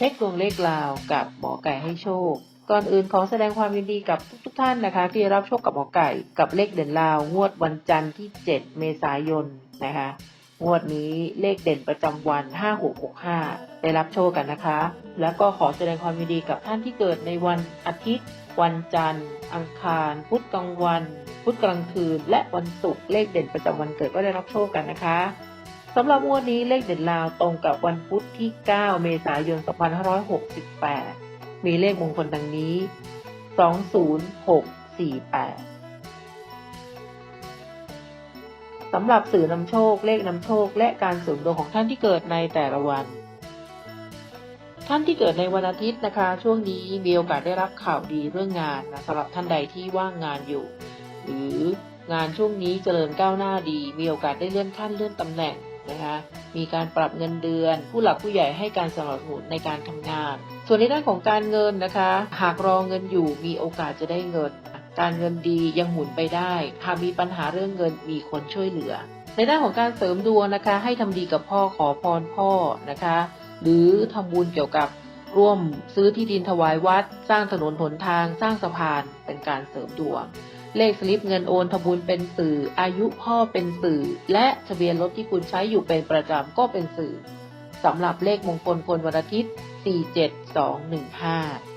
เช็คดวงเลขลาวกับหมอไก่ให้โชค ก่อนอื่นขอแสดงความยินดีกับทุกๆท่านนะคะ ที่รับโชคกับหมอไก่กับเลขเด่นลาวงวดวันจันทร์ที่ 7 เมษายนนะคะงวดนี้เลขเด่นประจำวัน 5665 ได้รับโชคกันนะคะ แล้วก็ขอแสดงความยินดีกับท่านที่เกิดในวันอาทิตย์ วันจันทร์ อังคาร พุธกลางวัน พุธกลางคืน และวันศุกร์เลขเด่นประจำวันเกิดก็ได้รับโชคกันนะคะ สำหรับงวดนี้เลขเด่นลาวตรงกับวันพุธที่ 9 เมษายน 2568 มีเลขมงคลดังนี้ 20648 สำหรับสื่อนำโชคเลขนำโชคและการเสริมดวงของท่านที่เกิดในแต่ละวัน ท่านที่เกิดในวันอาทิตย์นะคะ ช่วงนี้มีโอกาสได้รับข่าวดีเรื่องงานนะสำหรับท่านใดที่ว่างงานอยู่ หรืองานช่วงนี้เจริญก้าวหน้าดี มีโอกาสได้เลื่อนขั้นเลื่อนตำแหน่ง นะคะมีการปรับเงินเดือน ผู้หลักผู้ใหญ่ให้การสนับสนุนในการทำงาน ส่วนในด้านของการเงินนะคะ หากรอเงินอยู่มีโอกาสจะได้เงิน การเงินดียังหมุนไปได้หากมีปัญหาเรื่องเงินมีคนช่วยเหลือ ในด้านของการเสริมดวงนะคะ ให้ทำดีกับพ่อขอพรพ่อนะคะ หรือทำบุญเกี่ยวกับร่วมซื้อที่ดินถวายวัด สร้างถนนหนทาง สร้างสะพานเป็นการเสริมดวง เลขสลิปเงินโอนทำบุญเป็นสื่อ อายุพ่อเป็นสื่อ และทะเบียนรถที่คุณใช้อยู่เป็นประจำก็เป็นสื่อสำหรับเลขมงคลคนวันอาทิตย์ 47215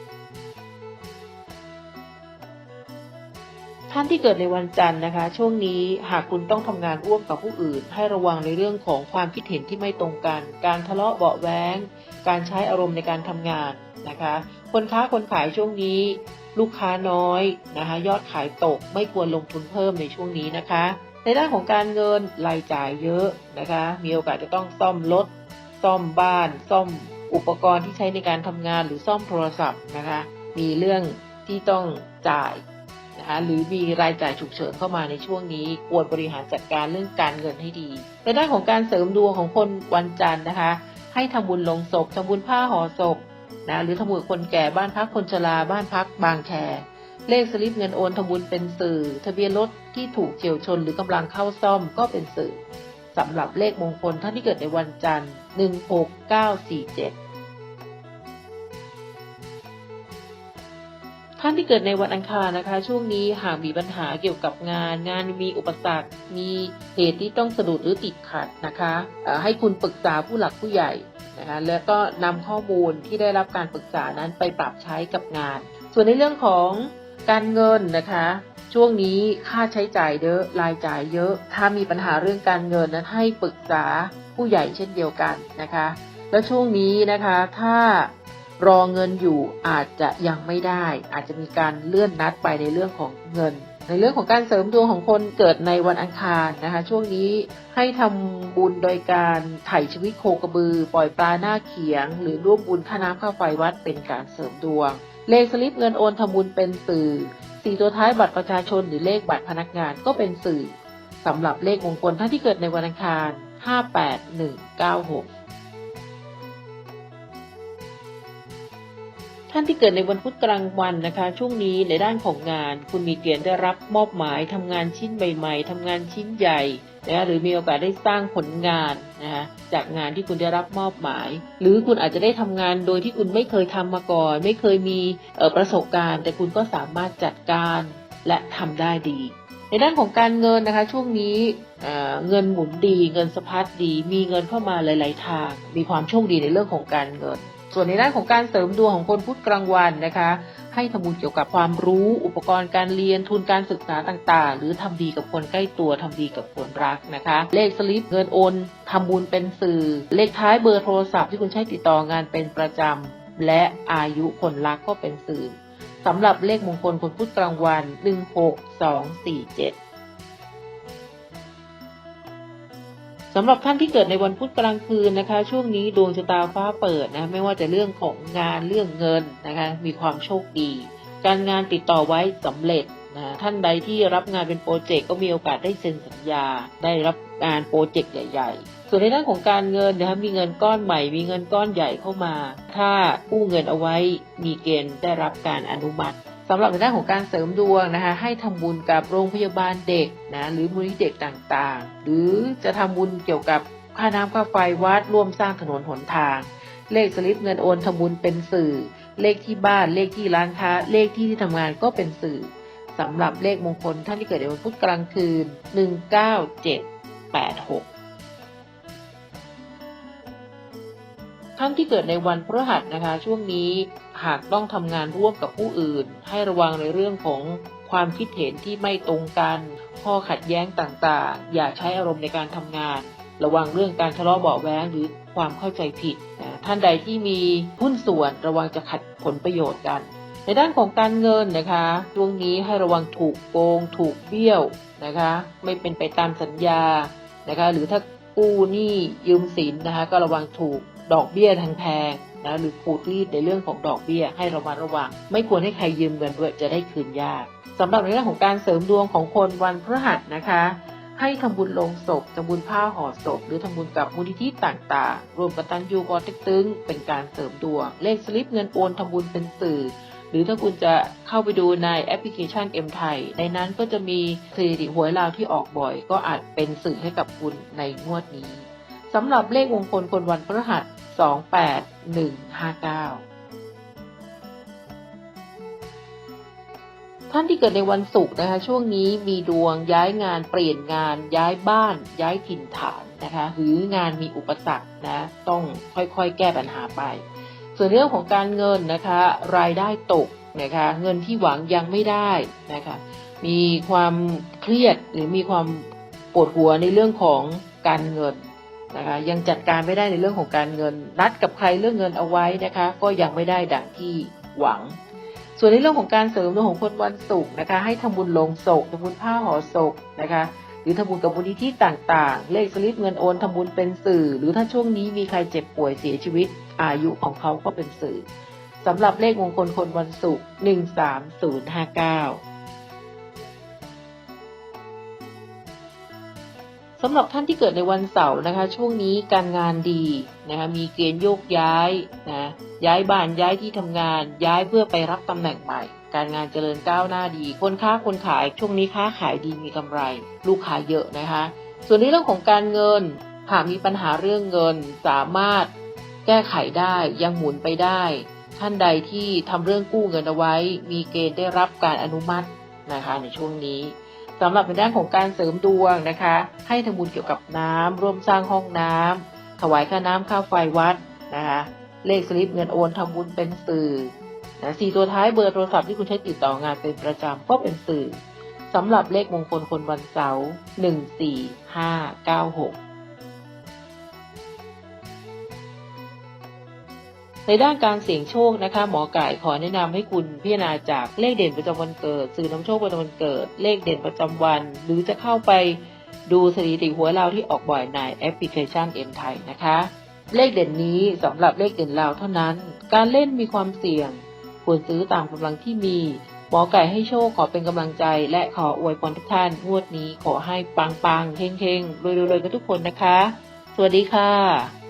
ท่านที่เกิดในวันจันทร์นะคะ ช่วงนี้หากคุณต้องทำงานร่วมกับผู้อื่น ให้ระวังในเรื่องของความคิดเห็นที่ไม่ตรงกัน การทะเลาะเบาะแว้งการใช้อารมณ์ในการทำงานนะคะ คนค้าคนขายช่วงนี้ ลูกค้าน้อยนะคะยอดขายตกไม่ควรลงทุนเพิ่มในช่วงนี้นะคะ ในด้านของการเงินรายจ่ายเยอะนะคะ มีโอกาสจะต้องซ่อมรถซ่อมบ้าน ซ่อมอุปกรณ์ที่ใช้ในการทำงานหรือซ่อมโทรศัพท์นะคะ มีเรื่องที่ต้องจ่าย หรือมีรายจ่ายฉุกเฉินเข้ามาในช่วงนี้ ควรบริหารจัดการเรื่องการเงินให้ดีในด้านของการเสริมดวงของคนวันจันทร์นะคะ ให้ทำบุญลงศพทำบุญผ้าห่อศพนะหรือทำบุญคนแก่บ้านพักคนชราบ้านพักบางแคเลขสลิปเงินโอนทำบุญเป็นสื่อ ทะเบียนรถที่ถูกเฉียวชนหรือกำลังเข้าซ่อมก็เป็นสื่อสำหรับเลขมงคลท่านที่เกิดในวันจันทร์ 16947 ท่านที่เกิดในวันอังคารนะคะ ช่วงนี้หากมีปัญหาเกี่ยวกับงาน งานมีอุปสรรค มีเหตุที่ต้องสะดุดหรือติดขัดนะคะให้คุณปรึกษาผู้หลักผู้ใหญ่นะคะแล้วก็นำข้อมูลที่ได้รับการปรึกษานั้นไปปรับใช้กับงาน ส่วนในเรื่องของการเงินนะคะ ช่วงนี้ค่าใช้จ่ายเยอะรายจ่ายเยอะ ถ้ามีปัญหาเรื่องการเงินนั้นให้ปรึกษาผู้ใหญ่เช่นเดียวกันนะคะ แล้วช่วงนี้นะคะถ้า รอเงินอยู่อาจจะยังไม่ได้ อาจจะมีการเลื่อนนัดไปในเรื่องของเงิน ในเรื่องของการเสริมดวงของคนเกิดในวันอังคารนะคะ ช่วงนี้ให้ทำบุญโดยการไถ่ชีวิตโคกระบือ ปล่อยปลาหน้าเขียง หรือร่วมบุญค่าน้ำค่าไฟวัดเป็นการเสริมดวง เลขสลิปเงินโอนทำบุญเป็นสื่อสี่ตัวท้ายบัตรประชาชนหรือเลขบัตรพนักงานก็เป็นสื่อสำหรับเลขมงคลท่านที่เกิดในวันอังคาร 58196 ท่านที่เกิดในวันพุธกลางวันนะคะ ช่วงนี้ในด้านของงาน คุณมีเกณฑ์ได้รับมอบหมายทำงานชิ้นใหม่ๆทำงานชิ้นใหญ่นะหรือมีโอกาสได้สร้างผลงานนะคะจากงานที่คุณได้รับมอบหมาย หรือคุณอาจจะได้ทำงานโดยที่คุณไม่เคยทำมาก่อน ไม่เคยมีประสบการณ์ แต่คุณก็สามารถจัดการและทำได้ดี ในด้านของการเงินนะคะ ช่วงนี้เงินหมุนดี เงินสะพัดดี มีเงินเข้ามาหลาย ๆ ทาง มีความโชคดีในเรื่องของการเงิน ส่วนในด้านของการเสริมดวงของคนพุธกลางวันนะคะ ให้ทำบุญเกี่ยวกับความรู้ อุปกรณ์การเรียนทุนการศึกษาต่างๆ หรือทำดีกับคนใกล้ตัวทำดีกับคนรักนะคะ เลขสลิปเงินโอนทำบุญเป็นสื่อ เลขท้ายเบอร์โทรศัพท์ที่คุณใช้ติดต่องานเป็นประจำและอายุคนรักก็เป็นสื่อสำหรับเลขมงคลคนพุธกลางวัน 16247 สำหรับท่านที่เกิดในวันพุธกลางคืนนะคะ ช่วงนี้ดวงชะตาฟ้าเปิดนะไม่ว่าจะเรื่องของงานเรื่องเงินนะคะมีความโชคดี การงานติดต่อไว้สำเร็จนะท่านใดที่รับงานเป็นโปรเจกต์ก็มีโอกาสได้เซ็นสัญญา ได้รับงานโปรเจกต์ใหญ่ ๆ ส่วนในด้านของการเงินนะคะมีเงินก้อนใหม่ มีเงินก้อนใหญ่เข้ามา ถ้ากู้เงินเอาไว้มีเกณฑ์ได้รับการอนุมัติ สำหรับในด้านของการเสริมดวงนะคะ ให้ทำบุญกับโรงพยาบาลเด็กนะหรือมูลนิธิเด็กต่างๆ หรือจะทำบุญเกี่ยวกับค่าน้ำค่าไฟวัดร่วมสร้างถนนหนทาง เลขสลิปเงินโอนทำบุญเป็นสื่อ เลขที่บ้านเลขที่ร้านค้า เลขที่ที่ทำงานก็เป็นสื่อสำหรับเลขมงคลท่านที่เกิดในวันพุธกลางคืน 19786ท่านที่เกิดในวันพฤหัสนะคะ ช่วงนี้ หากต้องทำงานร่วมกับผู้อื่น ให้ระวังในเรื่องของความคิดเห็นที่ไม่ตรงกัน ข้อขัดแย้งต่างๆ อย่าใช้อารมณ์ในการทำงาน ระวังเรื่องการทะเลาะเบาะแว้งหรือความเข้าใจผิดนะท่านใดที่มีหุ้นส่วนระวังจะขัดผลประโยชน์กัน ในด้านของการเงินนะคะช่วงนี้ให้ระวังถูกโกง ถูกเบี้ยวนะคะ ไม่เป็นไปตามสัญญานะคะ หรือถ้ากู้หนี้ยืมสินนะคะ ก็ระวังถูกดอกเบี้ยแพง นะหรือขูดรีดในเรื่องของดอกเบี้ยให้ระมัดระวัง ไม่ควรให้ใครยืมเงินด้วยจะได้คืนยากสำหรับในเรื่องของการเสริมดวงของคนวันพฤหัสนะคะ ให้ทำบุญลงศพทำบุญผ้าห่อศพ หรือทำบุญกับมูลนิธิต่างๆ รวมกตันยูกอติ๊กตึงเป็นการเสริมดวง เลขสลิปเงินโอนทำบุญเป็นสื่อหรือถ้าคุณจะเข้าไปดูในแอปพลิเคชัน M ไทยในนั้นก็จะมีสถิติหวยลาวที่ออกบ่อย ก็อาจเป็นสื่อให้กับคุณในงวดนี้ สำหรับเลขมงคลคนวันพฤหัส 28159 ท่านที่เกิดในวันศุกร์นะคะ ช่วงนี้มีดวงย้ายงานเปลี่ยนงานย้ายบ้าน ย้ายถิ่นฐานนะคะ หรืองานมีอุปสรรคนะ ต้องค่อยๆ แก้ปัญหาไป ส่วนเรื่องของการเงินนะคะ รายได้ตกนะคะ เงินที่หวังยังไม่ได้นะคะ มีความเครียดหรือมีความปวดหัวในเรื่องของการเงิน นะคะยังจัดการไม่ได้ในเรื่องของการเงิน นัดกับใครเรื่องเงินเอาไว้นะคะ ก็ยังไม่ได้ดังที่หวัง ส่วนในเรื่องของการเสริมดวงของคนวันศุกร์นะคะ ให้ทำบุญลงศพทำบุญผ้าห่อศพนะคะหรือทำบุญกับมูลนิธิต่างๆ เลขสลิปเงินโอนทำบุญเป็นสื่อ หรือถ้าช่วงนี้มีใครเจ็บป่วยเสียชีวิต อายุของเขาก็เป็นสื่อสำหรับเลขมงคลคนวันศุกร์13059 สำหรับท่านที่เกิดในวันเสาร์นะคะ ช่วงนี้การงานดีนะคะมีเกณฑ์โยกย้ายนะย้ายบ้านย้ายที่ทำงาน ย้ายเพื่อไปรับตำแหน่งใหม่ การงานเจริญก้าวหน้าดี คนค้าคนขายช่วงนี้ค้าขายดีมีกำไร ลูกค้าเยอะนะคะ ส่วนในเรื่องของการเงินหากมีปัญหาเรื่องเงินสามารถแก้ไขได้ยังหมุนไปได้ ท่านใดที่ทำเรื่องกู้เงินเอาไว้ มีเกณฑ์ได้รับการอนุมัตินะคะในช่วงนี้ สำหรับในด้านของการเสริมดวงนะคะ ให้ทำบุญเกี่ยวกับน้ำร่วมสร้างห้องน้ำถวายค่าน้ำค่าไฟวัดนะคะเลขสลิปเงินโอนทำบุญเป็นสื่อนะสี่ตัวท้ายเบอร์โทรศัพท์ที่คุณใช้ติดต่องานเป็นประจำก็เป็นสื่อสำหรับเลขมงคลคนวันเสาร์หนึ่งสี่ห้าเก้าหก ในด้านการเสี่ยงโชคนะคะ หมอไก่ขอแนะนำให้คุณพิจารณาจากเลขเด่นประจำวันเกิด สื่อนำโชคประจำวันเกิด เลขเด่นประจำวัน หรือจะเข้าไปดูสถิติหัวเราที่ออกบ่อยในแอปพลิเคชัน M ไทยนะคะ เลขเด่นนี้สำหรับเลขเด่นลาเท่านั้น การเล่นมีความเสี่ยง ควรซื้อตามกำลังที่มี หมอไก่ให้โชคขอเป็นกำลังใจ และขออวยพรทุกท่านงวดนี้ขอให้ปังปังๆเฮงเฮงๆรวยๆกันทุกคนนะคะ สวัสดีค่ะ